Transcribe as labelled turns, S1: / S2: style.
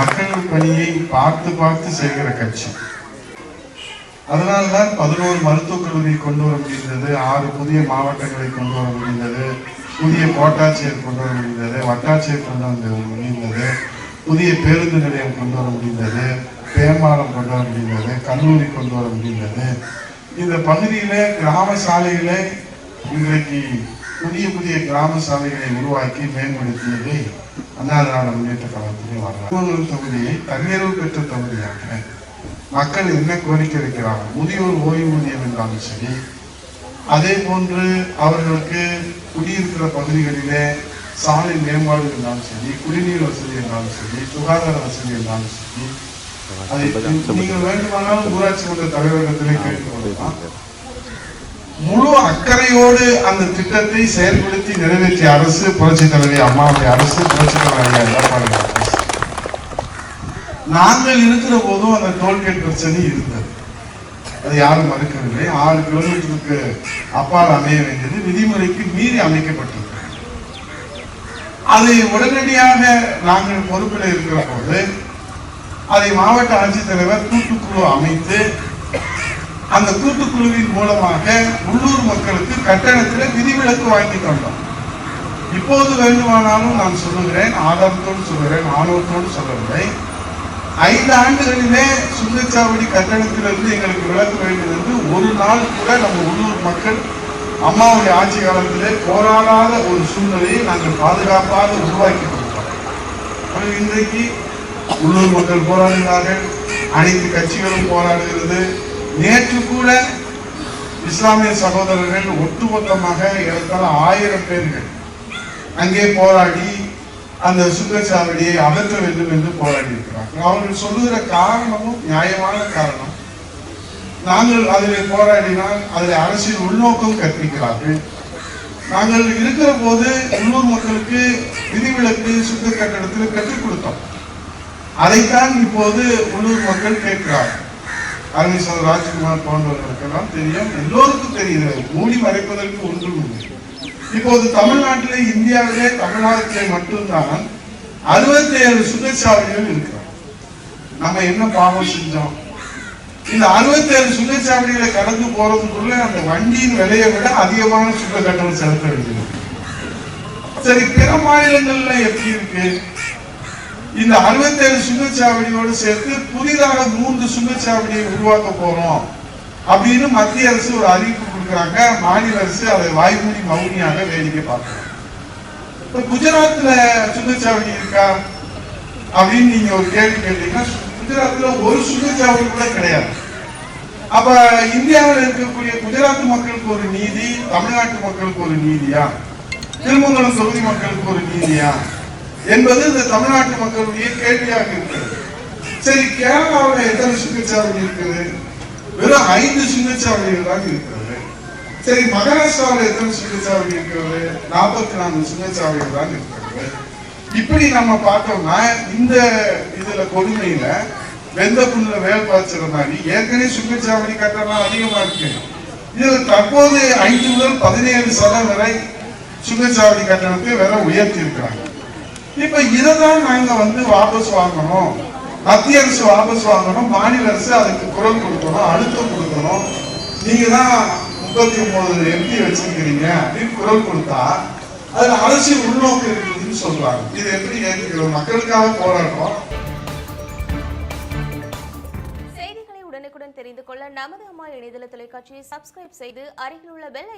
S1: மக்கள் பணியை பார்த்து பார்த்து செய்கிற கட்சி. அதனால்தான் பதினோரு மருத்துவக் கல்லூரியை கொண்டு வர முடிந்தது ஆறு புதிய மாவட்டங்களை கொண்டு வர முடிந்தது புதிய கோட்டாட்சியர் கொண்டு வர முடிந்தது வட்டாட்சியர் கொண்டு வர முடிந்தது புதிய பேருந்து நிலையம் கொண்டு வர முடிந்தது பேம்பாலம் கொண்டு வர முடிந்தது கல்லூரி கொண்டு வர முடிந்தது. இந்த பகுதியில கிராம சாலையில் இன்றைக்கு புதிய புதிய கிராம சாலைகளை உருவாக்கி மேம்படுத்தியதை அண்ணா திராவிட முன்னேற்ற கழகத்திலே வரலாம் தொகுதியை தன்னிறைவு பெற்ற தொகுதியாக மக்கள் என்ன கோரிக்கை வைக்கிறாங்க முதியோர் ஓய்வூதியம் என்றாலும் சரி அதே போன்று அவர்களுக்கு குடியிருக்கிற பகுதிகளிலே சாலை மேம்பாடு இருந்தாலும் சரி குடிநீர் வசதி இருந்தாலும் சரி சுகாதார வசதி இருந்தாலும் சரி அதை நீங்கள் வேண்டுமானால் ஊராட்சி மன்ற தலைவரிடத்திலே கேட்டுக்கொள்ளலாம் முழு அக்கறையோடு அந்த திட்டத்தை செயல்படுத்தி நிறைவேற்றிய அரசு புரட்சி தலைவி அம்மாவுடைய அரசு புரட்சி தலைவர் எடப்பாடி அரசு. நாங்கள் இருக்கிற போதும் அந்த டோல்கேட் பிரச்சனை இருந்தது. அது யாரும் மறுக்கவில்லை. ஆறு கிலோமீட்டருக்கு அப்பால் அமைய வேண்டியது விதிமுறைக்கு மீறி அமைக்கப்பட்டது அதை உடனடியாக நாங்கள் பொறுப்பில் இருக்கிற போது அதை மாவட்ட ஆட்சித்தலைவர் கூட்டுக்குழு அமைத்து அந்த கூட்டுக்குழுவின் மூலமாக உள்ளூர் மக்களுக்கு கட்டணத்தில் விதிவிலக்கு வாங்கி தந்தோம். இப்போது வேண்டுமானாலும் நான் சொல்லுகிறேன் ஆதாரத்தோடு சொல்லுகிறேன் ஆணவத்தோடு சொல்லவில்லை ஐந்து ஆண்டுகளிலே சுங்கச்சாவடி கட்டணத்திலிருந்து எங்களுக்கு விலக்கு வேண்டும் என்று ஒரு நாள் கூட நம்ம உள்ளூர் மக்கள் அம்மாவுடைய ஆட்சி காலத்திலே போராடாத ஒரு சூழ்நிலையை நாங்கள் பாதுகாப்பாக உருவாக்கி கொடுத்தோம். இன்றைக்கு உள்ளூர் மக்கள் போராடுகிறார்கள் அனைத்து கட்சிகளும் போராடுகிறது. நேற்று கூட இஸ்லாமிய சகோதரர்கள் ஒட்டுமொத்தமாக ஏறத்தாழ ஆயிரம் பேர்கள் அங்கே போராடி அந்த சுங்கச்சாவடியை அகற்ற வேண்டும் என்று போராடி இருக்கிறார்கள் அவர்கள் சொல்லுகிற காரணமும் நியாயமான காரணம். நாங்கள் அதில் போராடினால் அதில் அரசியல் உள்நோக்கம் கற்பிக்கிறார்கள். நாங்கள் இருக்கிற போது உள்ளூர் மக்களுக்கு விதிவிலக்கு சுங்க கட்டடத்தில் கற்றுக் கொடுத்தோம். அதைத்தான் இப்போது உள்ளூர் மக்கள் கேட்கிறார்கள். அருமை ராஜ்குமார் போன்றவர்களுக்கெல்லாம் தெரியும். எல்லோருக்கும் தெரியுது. மூடி மறைப்பதற்கு ஒன்றும் இல்லை. இப்போது தமிழ்நாட்டிலே இந்தியாவிலே தமிழ்நாட்டிலே மட்டும்தான் அறுபத்தி ஏழு சுங்கச்சாவடிகள் இருக்கிறோம் நம்ம என்ன பாவம் செஞ்சோம்? இந்த அறுபத்தி ஏழு சுங்கச்சாவடிகளை கடந்து போறதுக்குள்ள அந்த வண்டியின் விலையை விட அதிகமான சுங்க கட்டணம் செலுத்த வேண்டியது. சரி பிற மாநிலங்கள்ல எப்படி இருக்கு? இந்த அறுபத்தி ஏழு சுங்கச்சாவடியோடு சேர்த்து புதிதாக மூன்று சுங்கச்சாவடியை உருவாக்க போறோம் அப்படின்னு மத்திய அரசு ஒரு அறிவிப்பு கொடுக்குறாங்க. மாநில அரசு அதை வாய்மொழி மௌனியாக வேடிக்கை பார்க்கணும். இப்போ குஜராத்ல சுங்கச்சாவடி இருக்கா அப்படின்னு நீங்க ஒரு கேள்வி கேட்டீங்கன்னா குஜராத்ல ஒரு சுங்கச்சாவடி கூட கிடையாது. அப்ப இந்தியாவில் இருக்கக்கூடிய குஜராத் மக்களுக்கு ஒரு நீதி தமிழ்நாட்டு மக்களுக்கு ஒரு நீதியா? திருமங்கலம் தொகுதி மக்களுக்கு ஒரு நீதியா? என்பது இந்த தமிழ்நாட்டு மக்களுடைய கேள்வியாக இருக்கிறது. சரி கேரளாவில் எத்தனை சுங்கச்சாவடி இருக்குது? வெறும் ஐந்து சுங்கச்சாவடிகள் தான் இருக்கிறது. சரி மகாராஷ்டிராவில் எத்தனை சுங்கச்சாவடி இருக்கிறது? நாற்பத்தி நான்கு சுங்கச்சாவடிகள் தான் இருக்கிறது. இப்படி நம்ம பார்த்தோம்னா இந்த இதுல கொடுமையில வெந்த புண்ணுல வேலை பாய்ச்சுற மாதிரி ஏற்கனவே சுங்கச்சாவடி கட்டணம் அதிகமா இருக்கு. இதுல தற்போது ஐந்து முதல் பதினேழு சதம் வரை சுங்கச்சாவடி கட்டணத்தை வேற உயர்த்தி இருக்கிறாங்க இப்ப இதுதான் நாங்க வந்து வாபஸ் வாங்கணும். மத்திய அரசு வாபஸ் வாங்கணும். மாநில அரசு அதுக்கு குரல் கொடுக்கணும் அழுத்தம் கொடுக்கணும். நீங்க தான் முப்பத்தி ஒன்பது எம்பி வச்சிருக்கிறீங்க அப்படின்னு குரல் கொடுத்தா அதுல அரசு உள்நோக்கு இருக்குதுன்னு சொல்றாங்க. இது எப்படி ஏற்றுக்கிறோம் மக்களுக்காக போராடுறோம்.
S2: செய்திகளை உடனுக்குடன் தெரிந்து கொள்ள நமது அம்மா இணையதள தொலைக்காட்சியை சப்ஸ்கிரைப் செய்து அருகில் உள்ள பெல்